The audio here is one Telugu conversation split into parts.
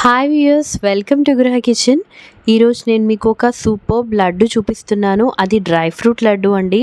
Hi viewers welcome to Gruha kitchen ఈరోజు నేను మీకు ఒక సూపర్ లడ్డు చూపిస్తున్నాను. అది డ్రై ఫ్రూట్ లడ్డు అండి.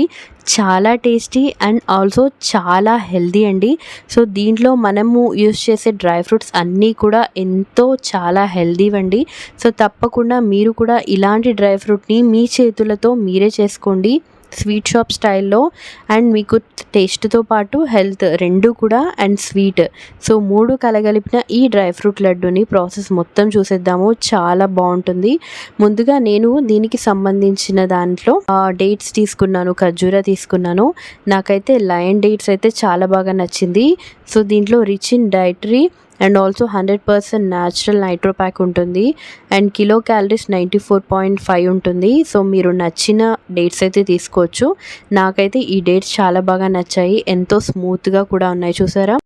చాలా టేస్టీ అండ్ ఆల్సో చాలా హెల్దీ అండి. సో దీంట్లో మనము యూస్ చేసే డ్రై ఫ్రూట్స్ అన్నీ కూడా ఎంతో చాలా హెల్దీ అండి సో తప్పకుండా మీరు కూడా ఇలాంటి డ్రై ఫ్రూట్ని మీ చేతులతో మీరే చేసుకోండి. స్వీట్ షాప్ స్టైల్లో అండ్ మీకు టేస్ట్తో పాటు హెల్త్ రెండు కూడా అండ్ స్వీట్. సో మూడు కలగలిపిన ఈ డ్రై ఫ్రూట్ లడ్డూని ప్రాసెస్ మొత్తం చూసేద్దాము. చాలా బాగుంటుంది. ముందుగా నేను దీనికి సంబంధించిన దాంట్లో డేట్స్ తీసుకున్నాను. ఖర్జూరా తీసుకున్నాను. నాకైతే లయన్ డేట్స్ అయితే చాలా బాగా నచ్చింది. సో దీంట్లో rich in dietary and also hundred percent natural nitro pack ఉంటుంది. And kilo calories ninety four point five ఉంటుంది. సో మీరు నచ్చిన డేట్స్ అయితే తీసుకోవచ్చు. నాకైతే ఈ డేట్స్ చాలా బాగా నచ్చాయి. ఎంతో స్మూత్గా కూడా ఉన్నాయి చూసారా?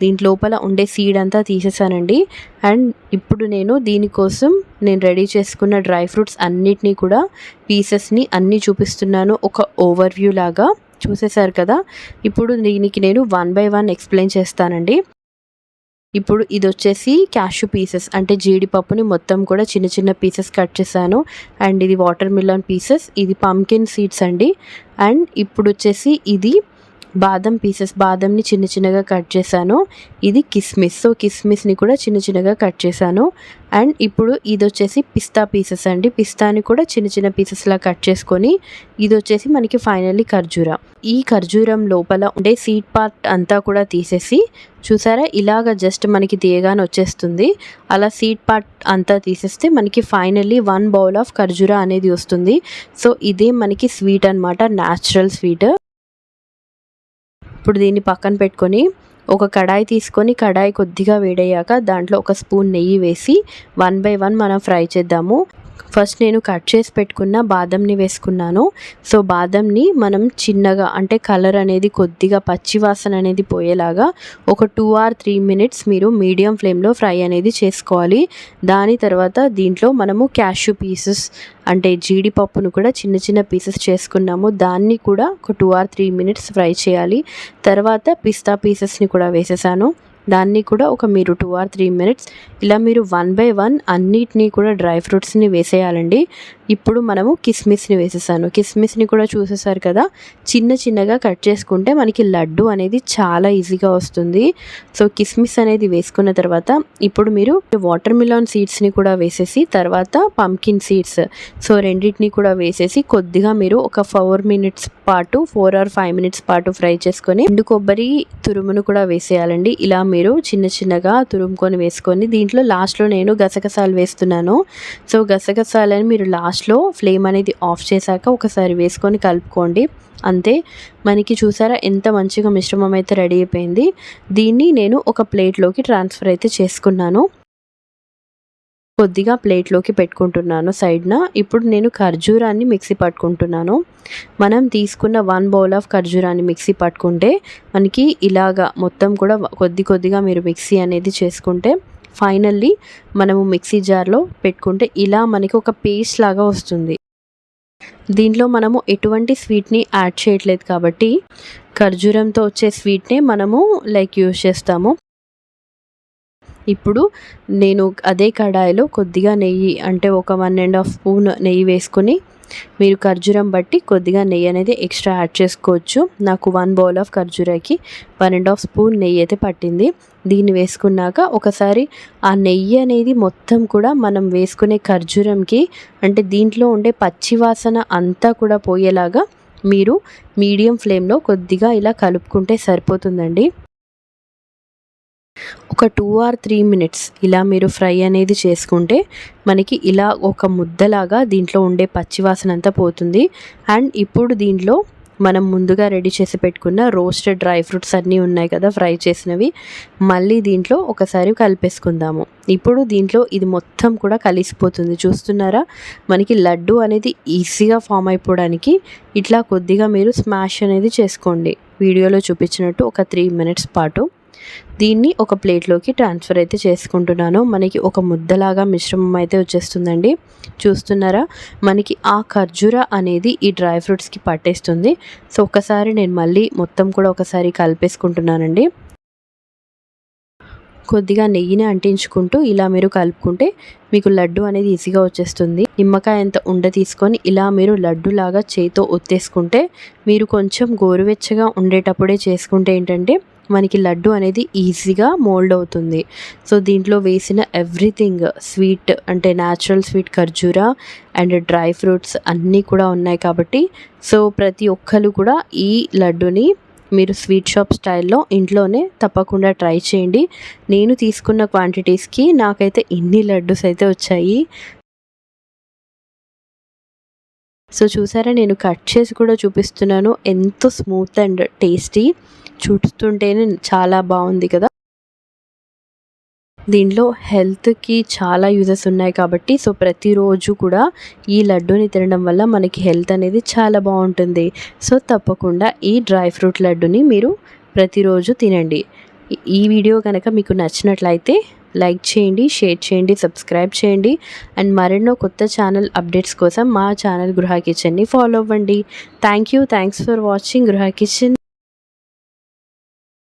దీంట్ లోపల ఉండే సీడ్ అంతా తీసేసానండి. అండ్ ఇప్పుడు నేను దీనికోసం నేను రెడీ చేసుకున్న డ్రై ఫ్రూట్స్ అన్నిటినీ కూడా పీసెస్ని అన్నీ చూపిస్తున్నాను. ఒక ఓవర్ వ్యూ లాగా చూసేశారు కదా? ఇప్పుడు దీనికి నేను వన్ బై వన్ ఎక్స్ప్లెయిన్ చేస్తానండి. ఇప్పుడు ఇది వచ్చేసి క్యాషు పీసెస్ అంటే జీడిపప్పుని మొత్తం కూడా చిన్న చిన్న పీసెస్ కట్ చేశాను. అండ్ ఇది వాటర్ మిలన్ పీసెస్ ఇది పంకిన్ సీడ్స్ అండి. అండ్ ఇప్పుడు వచ్చేసి ఇది బాదం పీసెస్ బాదంని చిన్న చిన్నగా కట్ చేశాను. ఇది కిస్మిస్. సో కిస్మిస్ని కూడా చిన్న చిన్నగా కట్ చేశాను. అండ్ ఇప్పుడు ఇది వచ్చేసి పిస్తా పీసెస్ అండి. పిస్తాని కూడా చిన్న చిన్న పీసెస్లా కట్ చేసుకొని ఇది వచ్చేసి మనకి ఫైనల్లీ ఖర్జూర. ఈ ఖర్జూరం లోపల ఉండే సీడ్ పార్ట్ అంతా కూడా తీసేసి చూసారా? ఇలాగ జస్ట్ మనకి తీయగానే వచ్చేస్తుంది. అలా సీడ్ పార్ట్ అంతా తీసేస్తే మనకి ఫైనల్లీ వన్ బౌల్ ఆఫ్ ఖర్జూర అనేది వస్తుంది. సో ఇదే మనకి స్వీట్ అనమాట న్యాచురల్ స్వీట్. ఇప్పుడు దీన్ని పక్కన పెట్టుకొని ఒక కడాయి తీసుకొని కడాయి కొద్దిగా వేడయ్యాక దాంట్లో ఒక స్పూన్ నెయ్యి వేసి వన్ బై వన్ మనం ఫ్రై చేద్దాము. ఫస్ట్ నేను కట్ చేసి పెట్టుకున్న బాదంని వేసుకున్నాను. సో బాదంని మనం చిన్నగా అంటే కలర్ అనేది కొద్దిగా పచ్చి వాసన అనేది పోయేలాగా ఒక టూ ఆర్ త్రీ మినిట్స్ మీరు మీడియం ఫ్లేమ్లో ఫ్రై అనేది చేసుకోవాలి. దాని తర్వాత దీంట్లో మనము క్యాష్యూ పీసెస్ అంటే జీడిపప్పును కూడా చిన్న చిన్న పీసెస్ చేసుకున్నాము. దాన్ని కూడా ఒక two or three minutes fry చేయాలి. తర్వాత పిస్తా పీసెస్ని కూడా వేసేసాను. దాన్ని కూడా ఒక మీరు టూ ఆర్ త్రీ మినిట్స్ ఇలా మీరు వన్ బై వన్ అన్నిటినీ కూడా డ్రై ఫ్రూట్స్ని వేసేయాలండి. ఇప్పుడు మనము కిస్మిస్ని వేసేసాను. కిస్మిస్ని కూడా చూసేసారు కదా? చిన్న చిన్నగా కట్ చేసుకుంటే మనకి లడ్డు అనేది చాలా ఈజీగా వస్తుంది. సో కిస్మిస్ అనేది వేసుకున్న తర్వాత ఇప్పుడు మీరు వాటర్ మిలాన్ సీడ్స్ని కూడా వేసేసి తర్వాత పంకిన్ సీడ్స్. సో రెండింటిని కూడా వేసేసి కొద్దిగా మీరు ఒక ఫోర్ మినిట్స్ పాటు ఫోర్ ఆర్ ఫైవ్ మినిట్స్ పాటు ఫ్రై చేసుకొని ఎండు కొబ్బరి తురుమును కూడా వేసేయాలండి. ఇలా మీరు చిన్న చిన్నగా తురుముకొని వేసుకొని దీంట్లో లాస్ట్లో నేను గసగసాలు వేస్తున్నాను. సో గసగసాలని మీరు లాస్ట్ లాస్ట్లో ఫ్లేమ్ అనేది ఆఫ్ చేశాక ఒకసారి వేసుకొని కలుపుకోండి. అంతే. మనకి చూసారా ఎంత మంచిగా మిశ్రమం అయితే రెడీ అయిపోయింది. దీన్ని నేను ఒక ప్లేట్లోకి ట్రాన్స్ఫర్ అయితే చేసుకున్నాను. కొద్దిగా ప్లేట్లోకి పెట్టుకుంటున్నాను సైడ్న ఇప్పుడు నేను ఖర్జూరాన్ని మిక్సీ పట్టుకుంటున్నాను. మనం తీసుకున్న వన్ బౌల్ ఆఫ్ ఖర్జూరాన్ని మిక్సీ పట్టుకుంటే మనకి ఇలాగా మొత్తం కూడా కొద్ది కొద్దిగా మీరు మిక్సీ అనేది చేసుకుంటే ఫైనల్లీ మనము మిక్సీ జార్లో పెట్టుకుంటే ఇలా మనకి ఒక పేస్ట్ లాగా వస్తుంది. దీంట్లో మనము ఎటువంటి స్వీట్ని యాడ్ చేయట్లేదు కాబట్టి ఖర్జూరంతో వచ్చే స్వీట్నే మనము లైక్ యూజ్ చేస్తాము. ఇప్పుడు నేను అదే కడాయిలో కొద్దిగా నెయ్యి అంటే ఒక వన్ అండ్ హాఫ్ స్పూన్ నెయ్యి వేసుకొని మీరు ఖర్జూరం బట్టి కొద్దిగా నెయ్యి అనేది ఎక్స్ట్రా యాడ్ చేసుకోవచ్చు. నాకు వన్ బౌల్ ఆఫ్ ఖర్జూరాకి వన్ అండ్ హాఫ్ స్పూన్ నెయ్యి అయితే పట్టింది. దీన్ని వేసుకున్నాక ఒకసారి ఆ నెయ్యి అనేది మొత్తం కూడా మనం వేసుకునే ఖర్జూరంకి అంటే దీంట్లో ఉండే పచ్చివాసన అంతా కూడా పోయేలాగా మీరు మీడియం ఫ్లేమ్లో కొద్దిగా ఇలా కలుపుకుంటే సరిపోతుందండి. ఒక టూ ఆర్ త్రీ మినిట్స్ ఇలా మీరు ఫ్రై అనేది చేసుకుంటే మనకి ఇలా ఒక ముద్దలాగా దీంట్లో ఉండే పచ్చివాసన అంతా పోతుంది. అండ్ ఇప్పుడు దీంట్లో మనం ముందుగా రెడీ చేసి పెట్టుకున్న రోస్టెడ్ డ్రై ఫ్రూట్స్ అన్నీ ఉన్నాయి కదా ఫ్రై చేసినవి. మళ్ళీ దీంట్లో ఒకసారి కలిపేసుకుందాము. ఇప్పుడు దీంట్లో ఇది మొత్తం కూడా కలిసిపోతుంది. చూస్తున్నారా? మనకి లడ్డు అనేది ఈజీగా ఫామ్ అయిపోవడానికి ఇట్లా కొద్దిగా మీరు స్మాష్ అనేది చేసుకోండి. వీడియోలో చూపించినట్టు ఒక త్రీ మినిట్స్ పాటు. దీన్ని ఒక ప్లేట్లోకి ట్రాన్స్ఫర్ అయితే చేసుకుంటున్నాను. మనకి ఒక ముద్దలాగా మిశ్రమం అయితే వచ్చేస్తుందండి. చూస్తున్నారా? మనకి ఆ ఖర్జూర అనేది ఈ డ్రై ఫ్రూట్స్కి పట్టేస్తుంది. సో ఒకసారి నేను మళ్ళీ మొత్తం కూడా ఒకసారి కలిపేసుకుంటున్నానండి. కొద్దిగా నెయ్యిని అంటించుకుంటూ ఇలా మీరు కలుపుకుంటే మీకు లడ్డు అనేది ఈజీగా వచ్చేస్తుంది. నిమ్మకాయ అంత ఉండ తీసుకొని ఇలా మీరు లడ్డులాగా చేతితో చేతో ఒత్తేసుకుంటే మీరు కొంచెం గోరువెచ్చగా ఉండేటప్పుడే చేసుకుంటే ఏంటంటే మనకి లడ్డు అనేది ఈజీగా మోల్డ్ అవుతుంది. సో దీంట్లో వేసిన ఎవ్రీథింగ్ స్వీట్ అంటే న్యాచురల్ స్వీట్ ఖర్జూరా అండ్ డ్రై ఫ్రూట్స్ అన్నీ కూడా ఉన్నాయి కాబట్టి సో ప్రతి ఒక్కరు కూడా ఈ లడ్డుని మీరు స్వీట్ షాప్ స్టైల్లో ఇంట్లోనే తప్పకుండా ట్రై చేయండి. నేను తీసుకున్న క్వాంటిటీస్కి నాకైతే ఇన్ని లడ్డూస్ అయితే వచ్చాయి. సో చూసారా నేను కట్ చేసి కూడా చూపిస్తున్నాను. ఎంతో స్మూత్ అండ్ టేస్టీ. చూస్తుంటేనే చాలా బాగుంది కదా. దీంట్లో హెల్త్కి చాలా యూజెస్ ఉన్నాయి కాబట్టి సో ప్రతిరోజు కూడా ఈ లడ్డూని తినడం వల్ల మనకి హెల్త్ అనేది చాలా బాగుంటుంది. సో తప్పకుండా ఈ డ్రై ఫ్రూట్ లడ్డుని మీరు ప్రతిరోజు తినండి. ఈ వీడియో కనుక మీకు నచ్చినట్లయితే లైక్ చేయండి షేర్ చేయండి సబ్స్క్రైబ్ చేయండి. అండ్ మరెన్నో కొత్త ఛానల్ అప్డేట్స్ కోసం మా ఛానల్ గృహ కిచెన్ని ఫాలో అవ్వండి. Thank you. Thanks for watching Gruha kitchen.